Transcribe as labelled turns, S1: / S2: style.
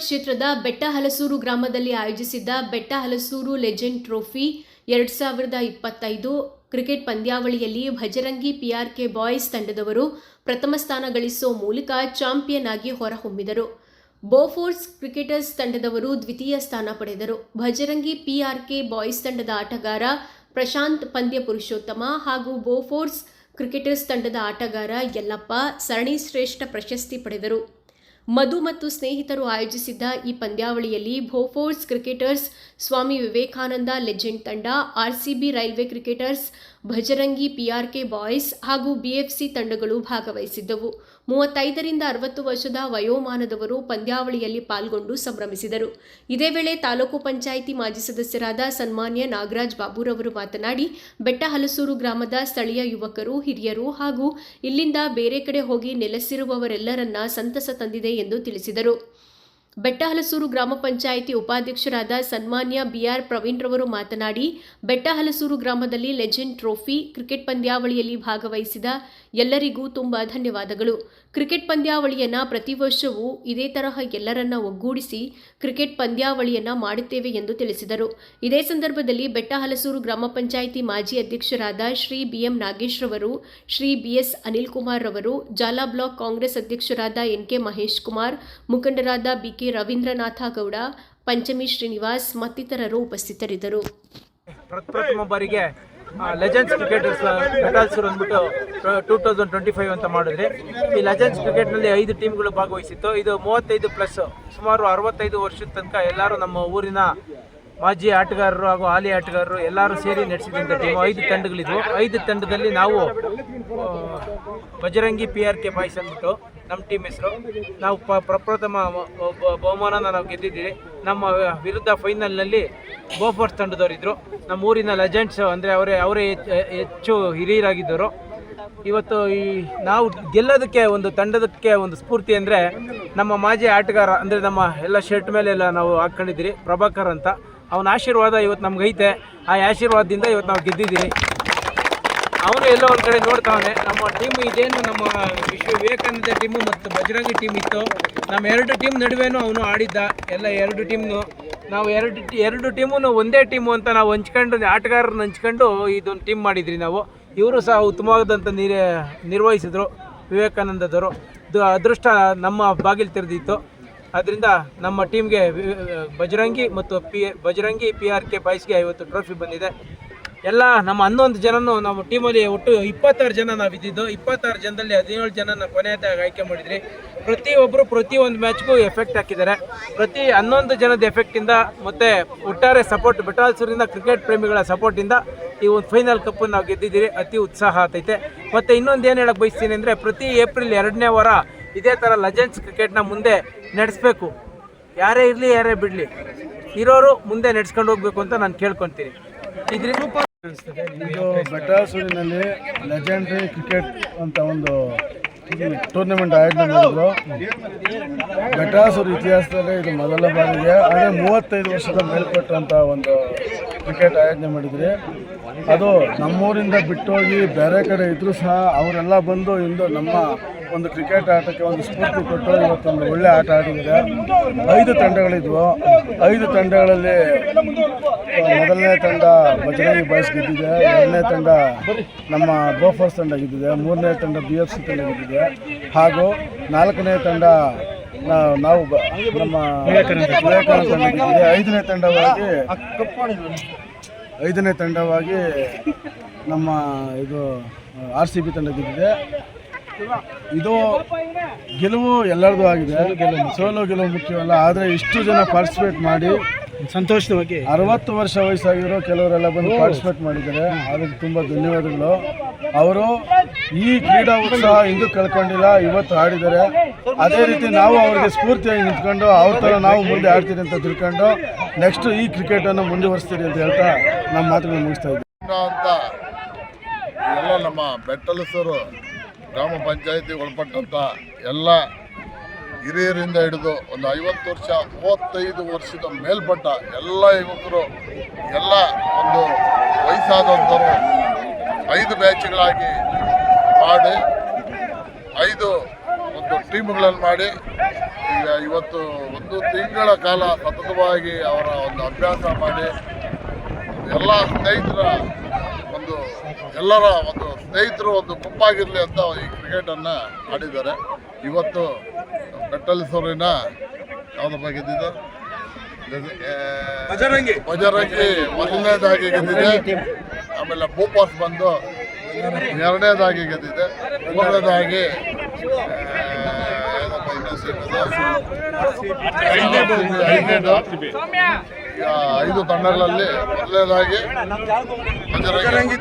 S1: ಕ್ಷೇತ್ರದ ಬೆಟ್ಟಹಲಸೂರು ಗ್ರಾಮದಲ್ಲಿ ಆಯೋಜಿಸಿದ್ದ ಬೆಟ್ಟಹಲಸೂರು ಲೆಜೆಂಡ್ ಟ್ರೋಫಿ ಎರಡು ಸಾವಿರದ ಇಪ್ಪತ್ತೈದು ಕ್ರಿಕೆಟ್ ಪಂದ್ಯಾವಳಿಯಲ್ಲಿ ಭಜರಂಗಿ ಪಿಆರ್ಕೆ ಬಾಯ್ಸ್ ತಂಡದವರು ಪ್ರಥಮ ಸ್ಥಾನ ಗಳಿಸುವ ಮೂಲಕ ಚಾಂಪಿಯನ್ ಆಗಿ ಹೊರಹೊಮ್ಮಿದರು. ಬೋಫೋರ್ಸ್ ಕ್ರಿಕೆಟರ್ಸ್ ತಂಡದವರು ದ್ವಿತೀಯ ಸ್ಥಾನ ಪಡೆದರು. ಭಜರಂಗಿ ಪಿಆರ್ಕೆ ಬಾಯ್ಸ್ ತಂಡದ ಆಟಗಾರ ಪ್ರಶಾಂತ್ ಪಂದ್ಯ ಪುರುಷೋತ್ತಮ ಹಾಗೂ ಬೋಫೋರ್ಸ್ ಕ್ರಿಕೆಟರ್ಸ್ ತಂಡದ ಆಟಗಾರ ಯಲ್ಲಪ್ಪ ಸರಣಿ ಶ್ರೇಷ್ಠ ಪ್ರಶಸ್ತಿ ಪಡೆದರು. ಮಧು ಮತ್ತು ಸ್ನೇಹಿತರು ಆಯೋಜಿಸಿದ್ದ ಈ ಪಂದ್ಯಾವಳಿಯಲ್ಲಿ Bofors cricketers Swami Vivekananda legend ತಂಡ, RCB railway cricketers Bajrangi, PRK boys ಹಾಗೂ ಬಿಎಫ್ಸಿ ತಂಡಗಳು ಭಾಗವಹಿಸಿದ್ದವು. ಮೂವತ್ತೈದರಿಂದ ಅರವತ್ತು ವರ್ಷದ ವಯೋಮಾನದವರು ಪಂದ್ಯಾವಳಿಯಲ್ಲಿ ಪಾಲ್ಗೊಂಡು ಸಂಭ್ರಮಿಸಿದರು. ಇದೇ ವೇಳೆ ತಾಲೂಕು ಪಂಚಾಯಿತಿ ಮಾಜಿ ಸದಸ್ಯರಾದ ಸನ್ಮಾನ್ಯ ನಾಗರಾಜ್ ಬಾಬುರವರು ಮಾತನಾಡಿ, ಬೆಟ್ಟಹಲಸೂರು ಗ್ರಾಮದ ಸ್ಥಳೀಯ ಯುವಕರು, ಹಿರಿಯರು ಹಾಗೂ ಇಲ್ಲಿಂದ ಬೇರೆ ಕಡೆ ಹೋಗಿ ನೆಲೆಸಿರುವವರೆಲ್ಲರನ್ನ ಸಂತಸ ತಂದಿದೆ ಎಂದು ತಿಳಿಸಿದರು. ಬೆಟ್ಟಹಲಸೂರು ಗ್ರಾಮ ಪಂಚಾಯಿತಿ ಉಪಾಧ್ಯಕ್ಷರಾದ ಸನ್ಮಾನ್ಯ ಬಿಆರ್ ಪ್ರವೀಣ್ ರವರು ಮಾತನಾಡಿ, ಬೆಟ್ಟಹಲಸೂರು ಗ್ರಾಮದಲ್ಲಿ ಲೆಜೆಂಡ್ ಟ್ರೋಫಿ, ಕ್ರಿಕೆಟ್ ಪಂದ್ಯಾವಳಿಯಲ್ಲಿ ಭಾಗವಹಿಸಿದ ಎಲ್ಲರಿಗೂ ತುಂಬಾ ಧನ್ಯವಾದಗಳು. ಕ್ರಿಕೆಟ್ ಪಂದ್ಯಾವಳಿಯನ್ನು ಪ್ರತಿ ವರ್ಷವೂ ಇದೇ ತರಹ ಎಲ್ಲರನ್ನ ಒಗ್ಗೂಡಿಸಿ ಕ್ರಿಕೆಟ್ ಪಂದ್ಯಾವಳಿಯನ್ನು ಮಾಡುತ್ತೇವೆ ಎಂದು ತಿಳಿಸಿದರು. ಇದೇ ಸಂದರ್ಭದಲ್ಲಿ ಬೆಟ್ಟಹಲಸೂರು ಗ್ರಾಮ ಪಂಚಾಯಿತಿ ಮಾಜಿ ಅಧ್ಯಕ್ಷರಾದ ಶ್ರೀ ಬಿಎಂ ನಾಗೇಶ್ ರವರು, ಶ್ರೀ ಬಿಎಸ್ ಅನಿಲ್ ಕುಮಾರ್ ರವರು, ಜಾಲಾ ಬ್ಲಾಕ್ ಕಾಂಗ್ರೆಸ್ ಅಧ್ಯಕ್ಷರಾದ ಎನ್ಕೆ ಮಹೇಶ್ ಕುಮಾರ್, ಮುಖಂಡರಾದ ಬಿಕೆ ರವೀಂದ್ರನಾಥ ಗೌಡ, ಪಂಚಮಿ ಶ್ರೀನಿವಾಸ್ ಮತ್ತಿತರರು ಉಪಸ್ಥಿತರಿದ್ದರು.
S2: ಲೆಜೆಂಡ್ಸ್ ಕ್ರಿಕೆಟರ್ಸ್ ಮೆಟಾಲ್ಸೂರ್ ಅಂದ್ಬಿಟ್ಟು ಟೂ ತೌಸಂಡ್ ಟ್ವೆಂಟಿ ಫೈವ್ ಅಂತ ಮಾಡಿದ್ರೆ, ಈ ಲೆಜೆಂಡ್ಸ್ ಕ್ರಿಕೆಟ್ನಲ್ಲಿ ಐದು ಟೀಮ್ಗಳು ಭಾಗವಹಿಸಿತ್ತು. ಇದು ಮೂವತ್ತೈದು ಪ್ಲಸ್ ಸುಮಾರು ಅರವತ್ತೈದು ವರ್ಷದ ತನಕ ಎಲ್ಲರೂ ನಮ್ಮ ಊರಿನ ಮಾಜಿ ಆಟಗಾರರು ಹಾಗೂ ಹಾಲಿ ಆಟಗಾರರು ಎಲ್ಲರೂ ಸೇರಿ ನಡೆಸಿದಂಥ ಟೀಮ್ ಐದು ತಂಡಗಳಿದ್ವು. ಐದು ತಂಡದಲ್ಲಿ ನಾವು Bajrangi P R K boys ಅಂದ್ಬಿಟ್ಟು ನಮ್ಮ ಟೀಮ್ ಹೆಸರು. ನಾವು ಪ್ರಪ್ರಥಮ ಬ- ಬ- ಬಹುಮಾನನ ನಾವು ಗೆದ್ದಿದ್ದೀವಿ. ನಮ್ಮ ವಿರುದ್ಧ ಫೈನಲ್ನಲ್ಲಿ ಬೋಫೋರ್ಸ್ ತಂಡದವರಿದ್ದರು ನಮ್ಮ ಊರಿನ ಲೆಜೆಂಡ್ಸ್ ಅಂದರೆ ಅವರೇ ಅವರೇ ಹೆಚ್ಚು- ಹಿರಿಯರಾಗಿದ್ದರು ಇವತ್ತು ಈ, ನಾವು ಗೆಲ್ಲೋದಕ್ಕೆ ಒಂದು, ತಂಡದಕ್ಕೆ ಒಂದು ಸ್ಫೂರ್ತಿ ಅಂದರೆ ನಮ್ಮ ಮಾಜಿ ಆಟಗಾರ ಅಂದರೆ ನಮ್ಮ ಎಲ್ಲ ಶರ್ಟ್ ಮೇಲೆ ಎಲ್ಲ ನಾವು ಹಾಕ್ಕೊಂಡಿದ್ದೀರಿ ಪ್ರಭಾಕರ್ ಅಂತ. ಅವನ ಆಶೀರ್ವಾದ ಇವತ್ತು ನಮ್ಗೆ ಐತೆ ಆ ಆಶೀರ್ವಾದದಿಂದ ಇವತ್ತು ನಾವು ಗೆದ್ದಿದ್ದೀರಿ. ಅವನು ಎಲ್ಲೋ ಒಂದು ಕಡೆ ನೋಡ್ತಾವನೆ. ನಮ್ಮ ಟೀಮ್ ಇದೇನು ನಮ್ಮ ವಿಶ್ವ ವಿವೇಕಾನಂದ ಟೀಮು ಮತ್ತು ಬಜರಂಗಿ ಟೀಮ್ ಇತ್ತು. ನಮ್ಮ ಎರಡು ಟೀಮ್ ನಡುವೆನೂ ಅವನು ಆಡಿದ್ದ. ಎಲ್ಲ ಎರಡು ಟೀಮ್ನು ನಾವು ಎರಡು ಎರಡು ಟೀಮು ಒಂದೇ ಟೀಮು ಅಂತ ನಾವು ಹಂಚ್ಕೊಂಡು, ಆಟಗಾರರನ್ನ ಹಂಚ್ಕೊಂಡು ಇದೊಂದು ಟೀಮ್ ಮಾಡಿದ್ರಿ ನಾವು. ಇವರು ಸಹ ಉತ್ತಮವಾದಂಥ ನಿರ್ ನಿರ್ವಹಿಸಿದ್ರು ವಿವೇಕಾನಂದದವರು. ಅದೃಷ್ಟ ನಮ್ಮ ಬಾಗಿಲು ತೆರೆದಿತ್ತು. ಅದರಿಂದ ನಮ್ಮ ಟೀಮ್ಗೆ ಬಜರಂಗಿ ಮತ್ತು P Bajrangi P R K ಬಾಯ್ಸ್ಗೆ ಇವತ್ತು ಟ್ರೋಫಿ ಬಂದಿದೆ. ಎಲ್ಲ ನಮ್ಮ ಹನ್ನೊಂದು ಜನನು ನಮ್ಮ ಟೀಮಲ್ಲಿ ಒಟ್ಟು ಇಪ್ಪತ್ತಾರು ಜನ ನಾವು ಇದ್ದಿದ್ದು. ಇಪ್ಪತ್ತಾರು ಜನದಲ್ಲಿ ಹದಿನೇಳು ಜನನ ಕೊನೆಯದಾಗಿ ಆಯ್ಕೆ ಮಾಡಿದ್ರಿ. ಪ್ರತಿಯೊಬ್ಬರು ಪ್ರತಿಯೊಂದು ಮ್ಯಾಚ್ಗೂ ಎಫೆಕ್ಟ್ ಹಾಕಿದ್ದಾರೆ. ಪ್ರತಿ ಹನ್ನೊಂದು ಜನದ ಎಫೆಕ್ಟಿಂದ ಮತ್ತು ಒಟ್ಟಾರೆ ಸಪೋರ್ಟ್ ಬೆಟಾಲ್ಸೂರಿನ ಕ್ರಿಕೆಟ್ ಪ್ರೇಮಿಗಳ ಸಪೋರ್ಟಿಂದ ಈ ಒಂದು ಫೈನಲ್ ಕಪ್ಪನ್ನು ನಾವು ಗೆದ್ದಿದ್ದೀರಿ. ಅತಿ ಉತ್ಸಾಹ ಆತೈತೆ. ಮತ್ತು ಇನ್ನೊಂದು ಏನು ಹೇಳಕ್ಕೆ ಬಯಸ್ತೀನಿ ಅಂದರೆ ಪ್ರತಿ ಏಪ್ರಿಲ್ ಎರಡನೇ ವಾರ ಇದೇ ಥರ ಲಜೆನ್ಸ್ ಕ್ರಿಕೆಟ್ನ ಮುಂದೆ ನಡೆಸಬೇಕು. ಯಾರೇ ಇರಲಿ, ಯಾರೇ ಬಿಡಲಿ, ಇರೋರು ಮುಂದೆ ನಡೆಸ್ಕೊಂಡು ಹೋಗ್ಬೇಕು ಅಂತ ನಾನು ಕೇಳ್ಕೊತೀನಿ. ಇದ್ರಿಂದ
S3: ಇದು ಬೆಟ್ಟಾಸೂರಿನಲ್ಲಿ ಲೆಜೆಂಡ್ರಿ ಕ್ರಿಕೆಟ್ ಅಂತ ಒಂದು ಟೂರ್ನಮೆಂಟ್ ಆಯೋಜನೆ ಮಾಡಿದ್ರು. ಬೆಟ್ಟಾಸೂರು ಇತಿಹಾಸದಲ್ಲೇ ಇದು ಮೊದಲ ಬಾರಿಗೆ ಅದೇ ಮೂವತ್ತೈದು ವರ್ಷದ ಮೇಲ್ಪಟ್ಟಂಥ ಒಂದು ಕ್ರಿಕೆಟ್ ಆಯೋಜನೆ ಮಾಡಿದ್ರಿ ಅದು ನಮ್ಮೂರಿಂದ ಬಿಟ್ಟೋಗಿ ಬೇರೆ ಕಡೆ ಇದ್ರೂ ಸಹ ಅವರೆಲ್ಲ ಬಂದು ಇಂದು ನಮ್ಮ ಒಂದು ಕ್ರಿಕೆಟ್ ಆಟಕ್ಕೆ ಒಂದು ಸ್ಫೂರ್ತಿ ಕೊಟ್ಟು ಇವತ್ತೊಂದು ಒಳ್ಳೆ ಆಟ ಆಡಿದ್ದಾರೆ. ಐದು ತಂಡಗಳಿದ್ವು. ಐದು ತಂಡಗಳಲ್ಲಿ ಮೊದಲನೇ ತಂಡ ಬಜರಂಗಿ ಬಾಯ್ಸ್ ಗೆದ್ದಿದೆ. ಎರಡನೇ ತಂಡ ನಮ್ಮ ಬೋಫರ್ಸ್ ತಂಡ ಗೆದ್ದಿದೆ. ಮೂರನೇ ತಂಡ ಬಿ ಎಫ್ ಸಿ ತಂಡ ಗೆದ್ದಿದೆ. ಹಾಗೂ ನಾಲ್ಕನೇ ತಂಡ ನಾವು ನಮ್ಮ ಐದನೇ ತಂಡವಾಗಿ ಐದನೇ ತಂಡವಾಗಿ ನಮ್ಮ ಇದು ಆರ್ ಸಿ ಬಿ ತಂಡ ಗೆದ್ದಿದೆ. ಇದು ಗೆಲುವು ಎಲ್ಲರದು ಆಗಿದೆ. ಸೋಲು ಗೆಲುವು ಮುಖ್ಯವಲ್ಲ ಆದರೆ ಇಷ್ಟು ಜನ ಪಾರ್ಟಿಸಿಪೇಟ್ ಮಾಡಿ
S2: ಸಂತೋಷದ ಬಗ್ಗೆ
S3: ಅರವತ್ತು ವರ್ಷ ವಯಸ್ಸಾಗಿರೋ ಕೆಲವರೆಲ್ಲ ಬಂದು ಪಾರ್ಟಿಸಿಪೇಟ್ ಮಾಡಿದ್ದಾರೆ. ಅದಕ್ಕೆ ತುಂಬ ಧನ್ಯವಾದಗಳು. ಅವರು ಈ ಕ್ರೀಡಾ ಉತ್ಸಾಹ ಇಂದು ಕಳ್ಕೊಂಡಿಲ್ಲ ಇವತ್ತು ಆಡಿದ್ದಾರೆ. ಅದೇ ರೀತಿ ನಾವು ಅವರಿಗೆ ಸ್ಫೂರ್ತಿಯಾಗಿ ನಿಂತ್ಕೊಂಡು ಅವ್ರ ಥರ ನಾವು ಮುಂದೆ ಆಡ್ತೀರಿ ಅಂತ ತಿಳ್ಕೊಂಡು ನೆಕ್ಸ್ಟ್ ಈ ಕ್ರಿಕೆಟನ್ನು ಮುಂದುವರಿಸ್ತೀರಿ ಅಂತ ಹೇಳ್ತಾ ನಮ್ಮ ಮಾತುಗಳನ್ನು ಮುಗಿಸ್ತಾ ಇದ್ದೀವಿ
S4: ಅಂತ ಎಲ್ಲ ನಮ್ಮ ಬೆಟ್ಟಲಸೂರು ಗ್ರಾಮ ಪಂಚಾಯತಿ ಒಳಪಟ್ಟಂಥ ಎಲ್ಲ ಹಿರಿಯರಿಂದ ಹಿಡಿದು ಒಂದು ಐವತ್ತು ವರ್ಷ, ಮೂವತ್ತೈದು ವರ್ಷದ ಮೇಲ್ಪಟ್ಟ ಎಲ್ಲ ಯುವಕರು, ಎಲ್ಲ ಒಂದು ವಯಸ್ಸಾದಂಥವರು ಐದು ಬ್ಯಾಚ್ಗಳಾಗಿ ಮಾಡಿ, ಐದು ಒಂದು ಟೀಮ್ಗಳನ್ನು ಮಾಡಿ, ಈಗ ಇವತ್ತು ಒಂದು ತಿಂಗಳ ಕಾಲ ಸತತವಾಗಿ ಅವರ ಒಂದು ಅಭ್ಯಾಸ ಮಾಡಿ, ಎಲ್ಲ ಸ್ನೇಹಿತರ ಒಂದು, ಎಲ್ಲರ ಒಂದು ಸ್ನೇಹಿತರು ಒಂದು ಗುಂಪಾಗಿರಲಿ ಅಂತ ಈ ಕ್ರಿಕೆಟನ್ನು ಆಡಿದ್ದಾರೆ. ಇವತ್ತು ಬೆಟ್ಟಲಿಸೋರಿನ ಯಾವುದಪ್ಪ ಗೆದ್ದಿದ್ದು? ಬಜರಂಗಿ ಬಜರಂಗಿ ಮೊದಲನೇದಾಗಿ ಗೆದ್ದಿದೆ. ಆಮೇಲೆ ಭೂಪಾಸ್ ಬಂದು ಎರಡನೇದಾಗಿ ಗೆದ್ದಿದೆ. ಮೂರನೇದಾಗಿ ಐದನೇದು. ಐದು ತಂಡಗಳಲ್ಲಿ ಮೊದಲನೇದಾಗಿ ಬಜರಂಗಿ